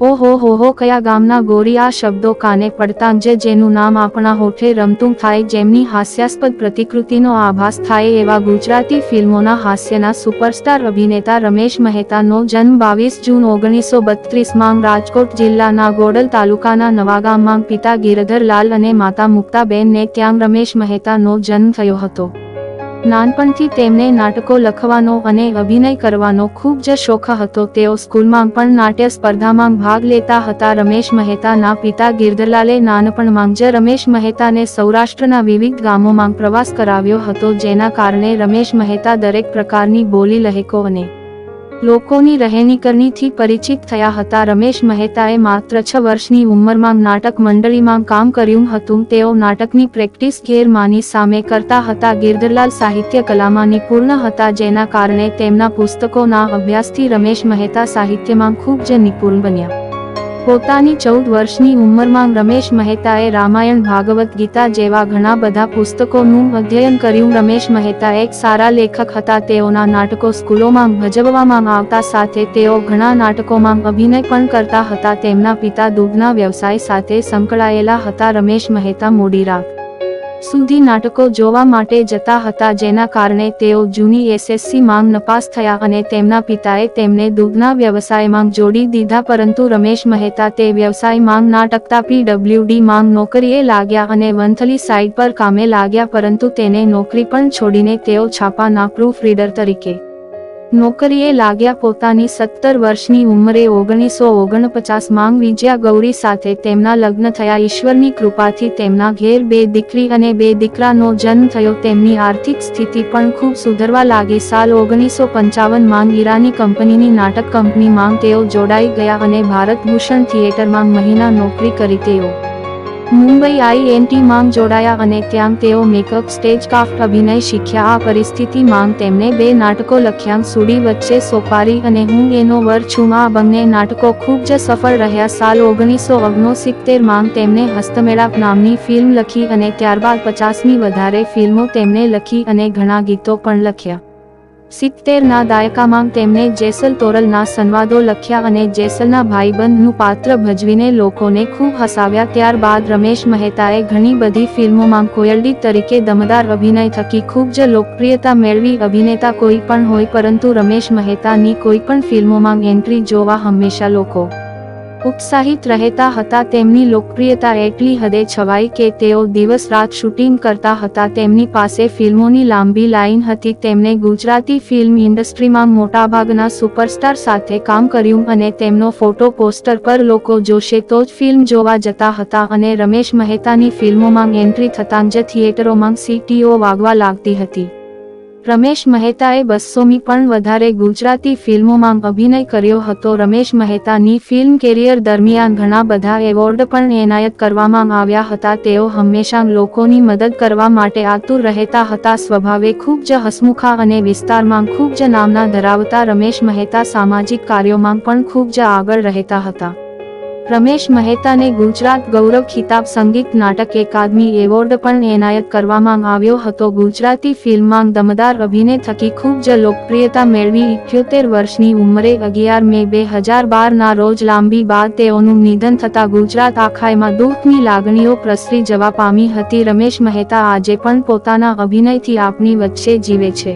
ઓહો, હો હો, કયા ગામના ગોરી આ શબ્દો કાને પડતા જે જેનું નામ આપણા હોઠે રમતું થાય, જેમની હાસ્યાસ્પદ પ્રતિકૃતિનો આભાસ થાય એવા ગુજરાતી ફિલ્મોના હાસ્યના સુપરસ્ટાર અભિનેતા રમેશ મહેતાનો જન્મ બાવીસ જૂન ઓગણીસો બત્રીસમાં રાજકોટ જિલ્લાના ગોડલ તાલુકાના નવાગામમાં પિતા ગિરધરલાલ અને માતા મુક્તાબેનને ત્યાં રમેશ મહેતાનો જન્મ થયો હતો. નાનપણથી તેમને નાટકો લખવાનો અને અભિનય કરવાનો ખૂબ જ શોખ હતો. તેઓ સ્કૂલમાં પણ નાટ્ય સ્પર્ધામાં ભાગ લેતા હતા. રમેશ મહેતાના પિતા ગિરધરલાલે નાનપણમાં જ રમેશ મહેતાને સૌરાષ્ટ્રના વિવિધ ગામોમાં પ્રવાસ કરાવ્યો હતો, જેના કારણે રમેશ મહેતા દરેક પ્રકારની બોલી લહેકો અને લોકોની રહેણીકરણીથી પરિચિત થયા હતા. રમેશ મહેતાએ માત્ર છ વર્ષની ઉંમરમાં નાટક મંડળીમાં કામ કર્યું હતું. તેઓ નાટકની પ્રેક્ટિસ ઘેરમાની સામે કરતા હતા. ગિરધરલાલ સાહિત્ય કલામાં નિપુણ હતા, જેના કારણે તેમના પુસ્તકોના અભ્યાસથી રમેશ મહેતા સાહિત્યમાં ખૂબ જ નિપુણ બન્યા. પોતાની ચૌદ વર્ષની ઉંમરમાં રમેશ મહેતાએ રામાયણ, ભાગવત ગીતા જેવા ઘણા બધા પુસ્તકોનું અધ્યયન કર્યું. રમેશ મહેતા એક સારા લેખક હતા. તેઓના નાટકો સ્કૂલોમાં ભજવવામાં આવતા સાથે તેઓ ઘણા નાટકોમાં અભિનય પણ કરતા હતા. તેમના પિતા દૂધના વ્યવસાય સાથે સંકળાયેલા હતા. રમેશ મહેતા મોડી રાત સુધી નાટકો જોવા માટે જતા હતા જેના કારણે તેઓ જૂની એસએસસી માંગ નપાસ થયા અને તેમના પિતાએ તેમને દૂધના વ્યવસાયમાં જોડી દીધા પરંતુ રમેશ મહેતા તે વ્યવસાય માંગ નાટકતા પીડબ્લ્યુડી માંગ નોકરીએ લાગ્યા અને વંથલી સાઇટ પર કામે લાગ્યા પરંતુ તેને નોકરી પણ છોડીને તેઓ છાપાના પ્રૂફ રીડર તરીકે નોકરીએ લાગ્યા પોતાની સત્તર વર્ષની ઉંમરે ઓગણીસો ઓગણપચાસ માંગ વિજયા ગૌરી સાથે તેમના લગ્ન થયા. ઈશ્વરની કૃપાથી તેમના ઘેર બે દીકરી અને બે દીકરાનો જન્મ થયો. તેમની આર્થિક સ્થિતિ પણ ખૂબ સુધરવા લાગી. સાલ ઓગણીસો પંચાવન માંગ ઈરાની કંપનીની નાટક કંપની માંગ તેઓ જોડાઈ ગયા અને ભારત ભૂષણ થિયેટરમાં મહિના નોકરી કરી તેઓ મુંબઈ આઈએનટી માંગ જોડાયા અને ત્યાં તેઓ મેકઅપ સ્ટેજક્રાફ્ટ અભિનય શીખ્યા. આ પરિસ્થિતિ માંગ તેમણે બે નાટકો લખ્યા. સુડી વચ્ચે સોપારી અને હું એનો વર છું. આ બંને નાટકો ખૂબ જ સફળ રહ્યા. સાલ ઓગણીસો ઓગણસિત્તેર માંગ તેમને હસ્તમેળાપ નામની ફિલ્મ લખી અને ત્યારબાદ પચાસની વધારે ફિલ્મો તેમને લખી અને ઘણા ગીતો પણ લખ્યા. સિત્તેરના દાયકામાં તેમણે જેસલ તોરલના સંવાદો લખ્યા અને જેસલના ભાઈબંધનું પાત્ર ભજવીને લોકોને ખૂબ હસાવ્યા. ત્યારબાદ રમેશ મહેતાએ ઘણી બધી ફિલ્મોમાં કોયલડી તરીકે દમદાર અભિનય થકી ખૂબ જ લોકપ્રિયતા મેળવી. અભિનેતા કોઈ પણ હોય, પરંતુ રમેશ મહેતાની કોઈ પણ ફિલ્મોમાં એન્ટ્રી જોવા હંમેશા લોકો ઉત્સાહિત રહેતા હતા તેમની લોકપ્રિયતા એટલી હદે છવાઈ કે તેઓ દિવસ રાત શૂટિંગ કરતા હતા. તેમની પાસે ફિલ્મોની લાંબી લાઈન હતી. તેમણે ગુજરાતી ફિલ્મ ઇન્ડસ્ટ્રીમાં મોટાભાગના સુપરસ્ટાર સાથે કામ કર્યું અને તેમનો ફોટો પોસ્ટર પર લોકો જોશે તો જ ફિલ્મ જોવા જતા હતા અને રમેશ મહેતાની ફિલ્મોમાં એન્ટ્રી થતાં જ થિયેટરોમાં સીટીઓ વાગવા લાગતી હતી. રમેશ મહેતાએ બસોમી પણ વધારે ગુજરાતી ફિલ્મોમાં અભિનય કર્યો હતો. રમેશ મહેતાની ફિલ્મ કેરિયર દરમિયાન ઘણા બધા એવોર્ડ પણ એનાયત કરવામાં આવ્યા હતા. તેઓ હંમેશા લોકોની મદદ કરવા માટે આતુર રહેતા હતા. સ્વભાવે ખૂબ જ હસમુખા અને વિસ્તારમાં ખૂબ જ નામના ધરાવતા રમેશ મહેતા સામાજિક કાર્યોમાં પણ ખૂબ જ આગળ રહેતા હતા. રમેશ મહેતાને ગુજરાત ગૌરવ ખિતાબ સંગીત નાટક એકાદમી એવોર્ડ પણ એનાયત કરવામાં આવ્યો હતો. ગુજરાતી ફિલ્મમાં દમદાર અભિનય થકી ખૂબ જ લોકપ્રિયતા મેળવી ઇઠ્યોતેર વર્ષની ઉંમરે અગિયાર મે બે હજાર બારના રોજ લાંબી બાદ તેઓનું નિધન થતા ગુજરાત આખાયમાં દુઃખની લાગણીઓ પ્રસરી જવા પામી હતી. રમેશ મહેતા આજે પણ પોતાના અભિનયથી આપની વચ્ચે જીવે છે.